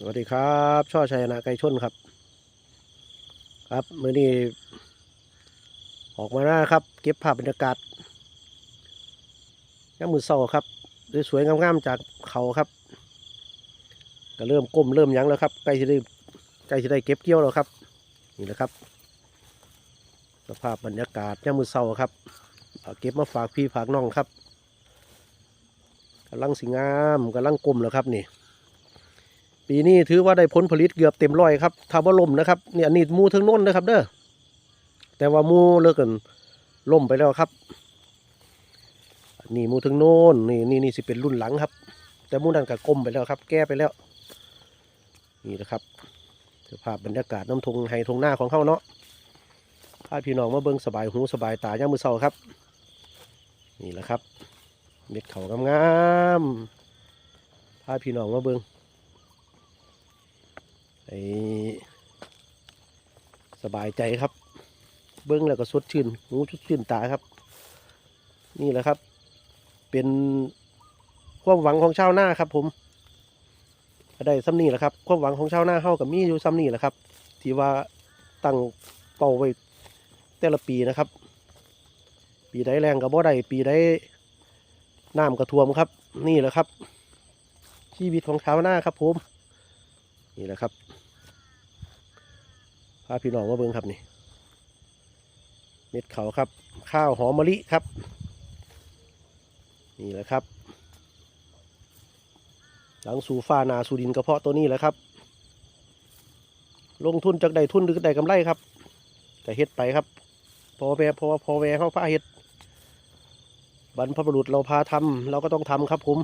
สวัสดีครับ ช่อชัยนะไก่ชนครับ ครับมื่อนี้ออกมาหน้าครับ เก็บภาพบรรยากาศย่ามมือเศร้าครับสวยๆงามๆจากเขาครับก็เริ่มก้มเริ่มยั้งแล้วครับใกล้จะได้ใกล้จะได้เก็บเกี่ยวแล้วครับ นี่แหละครับ สภาพบรรยากาศย่ามมือเศร้าครับเเก็บมาฝากพี่ฝากน้องครับกำลังสิงามกำลังกลมแล้วครับนี่ ปีนี้ถือว่าได้ผลผลิตเกือบเต็มร้อยครับถ้าว่าล่มนะครับเนี่ยนี่มูถึงน้นนะครับเด้อแต่ว่ามูเลิกกันล่มไปแล้วครับนี่มูถึงโน้นนี่นี่นี่สิเป็นรุ่นหลังครับ แต่มูนั่นก็กลมไปแล้วครับ แก้ไปแล้ว นี่นะครับสภาพบรรยากาศน้ำทงไฮทงหน้าของเขาเนาะพาพี่น้องมาเบิ่งสบายหูสบายตาย่ามมือเศร้าครับ นี่แหละครับ เม็ดเขางามๆพาพี่น้องมาเบิ่ง สบายใจครับ เบิ้งแล้วก็สดชื่นหูสดชื่นตาครับ นี่แหละครับ เป็นความหวังของชาวนาครับ ผมได้ซ้ำนี่แหละครับ ความหวังของชาวนาเฮากับมีอยู่ซ้ำนี่แหละครับ ที่ว่าตั้งเป้าไว้แต่ละปีนะครับ ปีใดแรงกับบ่ได้ปีใดน้ำกระท่วมครับ นี่แหละครับชีวิตของชาวนาครับผม นี่แหละครับพาพี่น้องมาเบิ่งครับนี่เม็ดเขาครับ ข้าวหอมมะลิครับ นี่แหละครับ หลังสูฟ้านาสูดินกระเพาะตัวนี้แหละครับ ลงทุนจากใดทุนหรือใดกำไรครับแต่เฮ็ดไปครับ พอแวพอพอแวเข้าพาเฮ็ดบรรพบุรุษเราพาทำเราก็ต้องทำครับผม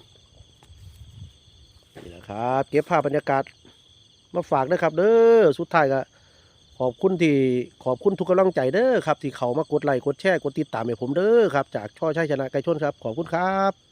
นี่แหละครับ เก็บภาพบรรยากาศ มาฝากนะครับเด้อสุดท้ายก็ขอบคุณที่ขอบคุณทุกกำลังใจเด้อครับที่เขามากดไลค์กดแชร์กดติดตามให้ผมเด้อครับจากช่อชัยชนะไก่ชนครับ ขอบคุณครับ